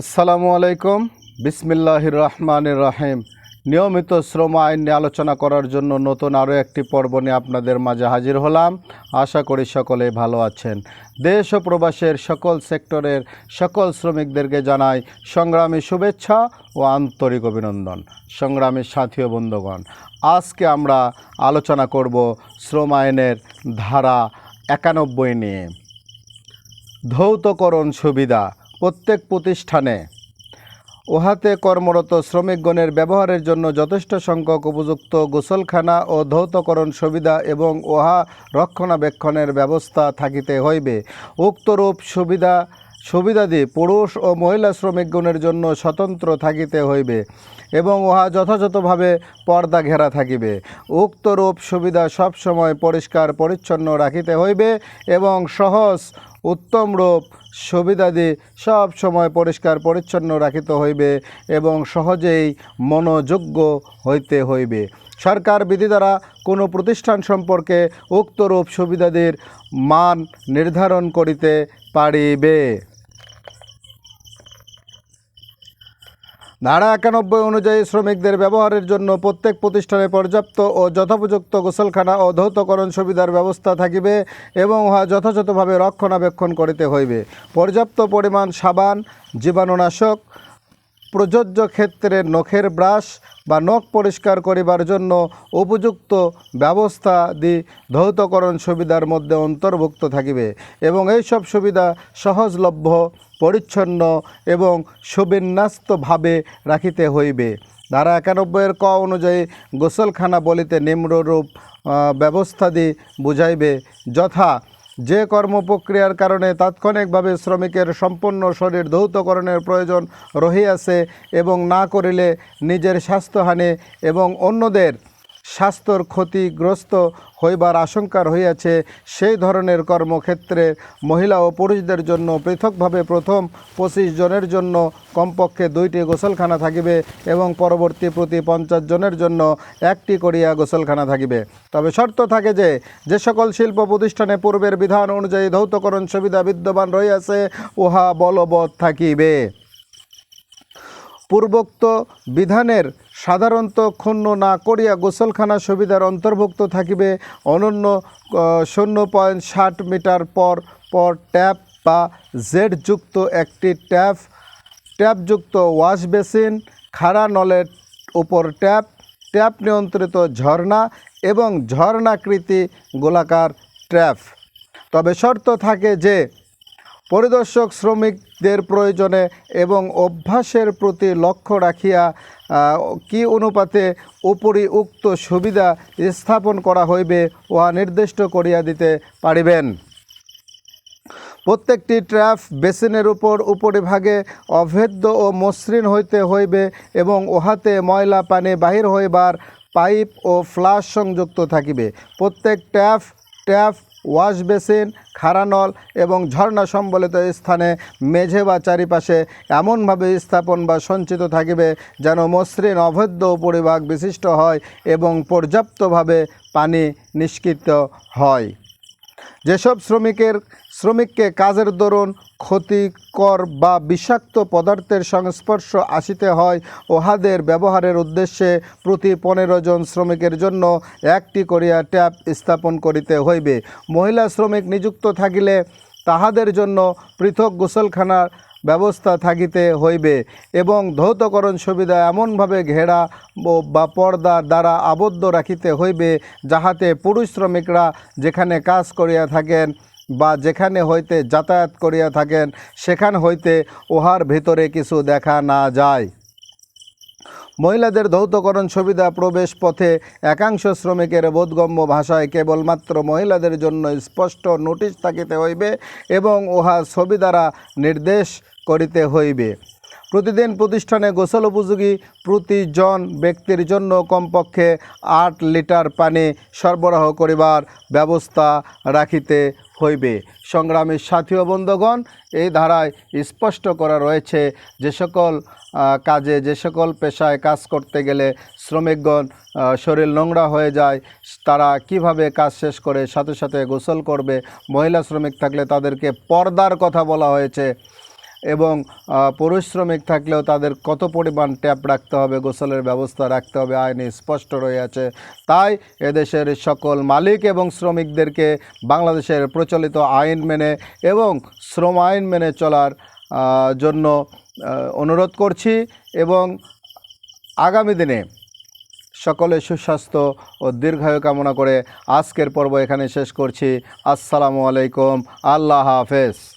আসসালামু আলাইকুম। বিসমিল্লাহির রহমানির রাহিম। নিয়মিত শ্রম আইন নিয়ে আলোচনা করার জন্য নতুন আরও একটি পর্ব নিয়ে আপনাদের মাঝে হাজির হলাম। আশা করি সকলে ভালো আছেন। দেশ ও প্রবাসের সকল সেক্টরের সকল শ্রমিকদেরকে জানাই সংগ্রামী শুভেচ্ছা ও আন্তরিক অভিনন্দন। সংগ্রামী সাথী ও বন্ধুগণ, আজকে আমরা আলোচনা করব শ্রম আইনের ধারা একানব্বই নিয়ে। ধৌতকরণ সুবিধা প্রত্যেক প্রতিষ্ঠানে। উহাতে কর্মরত শ্রমিকগণের ব্যবহারের জন্য যথেষ্ট সংখ্যক উপযুক্ত গোসলখানা ও ধৌতকরণ সুবিধা এবং উহা রক্ষণাবেক্ষণের ব্যবস্থা থাকিতে হইবে। উক্তরূপ সুবিধা, সুবিধাদি পুরুষ ও মহিলা শ্রমিকগণের জন্য স্বতন্ত্র থাকিতে হইবে এবং উহা যথাযথভাবে পর্দা ঘেরা থাকিবে। উক্তরূপ সুবিধা সবসময় পরিষ্কার পরিচ্ছন্ন রাখিতে হইবে এবং সহজ উত্তম রূপ সুবিধাদি সব সময় পরিষ্কার পরিচ্ছন্ন রাখিতে হইবে এবং সহজেই মনোযোগ্য হইতে হইবে। সরকার বিধি দ্বারা কোনো প্রতিষ্ঠান সম্পর্কে উক্তরূপ সুবিধাদির মান নির্ধারণ করিতে পারিবে। ধারা একানব্বই অনুযায়ী শ্রমিকদের ব্যবহারের জন্য প্রত্যেক প্রতিষ্ঠানে পর্যাপ্ত ও যথোপযুক্ত গোসলখানা ও ধৌতকরণ সুবিধার ব্যবস্থা থাকিবে এবং উহা যথাযথভাবে রক্ষণাবেক্ষণ করিতে হইবে। পর্যাপ্ত পরিমাণ সাবান, জীবাণুনাশক, প্রযোজ্য ক্ষেত্রে নখের ব্রাশ বা নখ পরিষ্কার করিবার জন্য উপযুক্ত ব্যবস্থা দি ধৌতকরণ সুবিধার মধ্যে অন্তর্ভুক্ত থাকিবে এবং এইসব সুবিধা সহজলভ্য পরিচ্ছন্ন এবং সুবিন্যস্তভাবে রাখিতে হইবে। ধারা একানব্বইয়ের ক অনুযায়ী গোসলখানা বলিতে নিম্নরূপ ব্যবস্থাদি বুঝাইবে, যথা যে কর্ম প্রক্রিয়ার কারণে তাৎক্ষণিকভাবে শ্রমিকের সম্পূর্ণ শরীর ধৌতকরণের প্রয়োজন রহিয়াছে এবং না করিলে নিজের স্বাস্থ্যহানি এবং অন্যদের স্বাস্থ্যর ক্ষতিগ্রস্ত হইবার আশঙ্কা রহিয়াছে, সেই ধরনের কর্মক্ষেত্রে মহিলা ও পুরুষদের জন্য পৃথকভাবে প্রথম পঁচিশ জনের জন্য কমপক্ষে দুইটি গোসলখানা থাকিবে এবং পরবর্তী প্রতি পঞ্চাশ জনের জন্য একটি করিয়া গোসলখানা থাকিবে। তবে শর্ত থাকে যে যে সকল শিল্প প্রতিষ্ঠানে পূর্বের বিধান অনুযায়ী ধৌতকরণ সুবিধা বিদ্যমান রহিয়াছে, উহা বলবৎ থাকিবে। পূর্বোক্ত বিধানের সাধারণত ক্ষুণ্ণ না করিয়া গোসলখানা সুবিধার অন্তর্ভুক্ত থাকিবে। অনন্য শূন্য পয়েন্ট ষাট মিটার পর পর ট্যাপ বা জেডযুক্ত একটি ট্যাপ ট্যাপযুক্ত ওয়াশ বেসিন, খাড়া নলের উপর ট্যাপ ট্যাপ নিয়ন্ত্রিত ঝর্ণা এবং ঝর্ণাকৃতি গোলাকার ট্র্যাপ তবে শর্ত থাকে যে পরিদর্শক শ্রমিকদের প্রয়োজনে এবং অভ্যাসের প্রতি লক্ষ্য রাখিয়া কি অনুপাতে উপরি উক্ত সুবিধা স্থাপন করা হইবে উহা নির্দিষ্ট করিয়া দিতে পারিবেন। প্রত্যেকটি ট্র্যাপ বেসিনের উপর উপরিভাগে অভেদ্য ও মসৃণ হইতে হইবে এবং উহাতে ময়লা পানি বাহির হইবার পাইপ ও ফ্লাশ সংযুক্ত থাকিবে। প্রত্যেক ট্যাপ ট্যাপ ওয়াশ বেসিন খারানল এবং ঝর্ণা সম্বলিত স্থানে মেঝে বা চারিপাশে এমনভাবে স্থাপন বা সঞ্চিত থাকিবে যেন মসৃণ অভেদ্য পরিভাগ বিশিষ্ট হয় এবং পর্যাপ্তভাবে পানি নিষ্কৃত হয়। যেসব শ্রমিকের, শ্রমিককে কাজের দরুন ক্ষতিকর বা বিষাক্ত পদার্থের সংস্পর্শ আসিতে হয় ওহাদের ব্যবহারের উদ্দেশ্যে প্রতি পনেরো জন শ্রমিকের জন্য একটি করিয়া ট্যাপ স্থাপন করিতে হইবে। মহিলা শ্রমিক নিযুক্ত থাকিলে তাহাদের জন্য পৃথক গোসলখানার ব্যবস্থা থাকিতে হইবে এবং ধৌতকরণ সুবিধা এমনভাবে ঘেরা বা পর্দা দ্বারা আবদ্ধ রাখিতে হইবে যাহাতে পুরুষ শ্রমিকরা যেখানে কাজ করিয়া থাকেন বা যেখানে হইতে যাতায়াত করিয়া থাকেন, সেখান হইতে উহার ভিতরে কিছু দেখা না যায়। মহিলাদের ধৌতকরণ সুবিধা প্রবেশ পথে একাংশ শ্রমিকের বোধগম্য ভাষায় কেবলমাত্র মহিলাদের জন্য স্পষ্ট নোটিশ থাকিতে হইবে এবং উহা ছবি দ্বারা নির্দেশ করিতে হইবে। প্রতিদিন প্রতিষ্ঠানে গোসল উপযোগী প্রতিজন ব্যক্তির জন্য কমপক্ষে আট লিটার পানি সরবরাহ করিবার ব্যবস্থা রাখিতে হইবে। সংগ্রামের সাথী ও বন্ধুগণ, এই ধারায় স্পষ্ট করা রয়েছে যে সকল কাজে, যে সকল পেশায় কাজ করতে গেলে শ্রমিকগণ শরীর নোংরা হয়ে যায়, তারা কীভাবে কাজ শেষ করে সাথে সাথে গোসল করবে? মহিলা শ্রমিক থাকলে তাদেরকে পর্দার কথা বলা হয়েছে। এবং আহ, পুরুষ শ্রমিক থাকলেও তাদের কত পরিমাণ ট্যাপ রাখতে হবে গোসলের ব্যবস্থা রাখতে হবে আইনে স্পষ্ট রয়েছে তাই এদেশের সকল মালিক এবং শ্রমিকদেরকে বাংলাদেশের প্রচলিত আইন মেনে এবং শ্রম আইন মেনে চলার জন্য অনুরোধ করছি এবং আগামী দিনে সকলে সুস্বাস্থ্য ও দীর্ঘায়ু কামনা করে আজকের পর্ব এখানে শেষ করছি। আসসালামু আলাইকুম। আল্লাহ হাফেজ।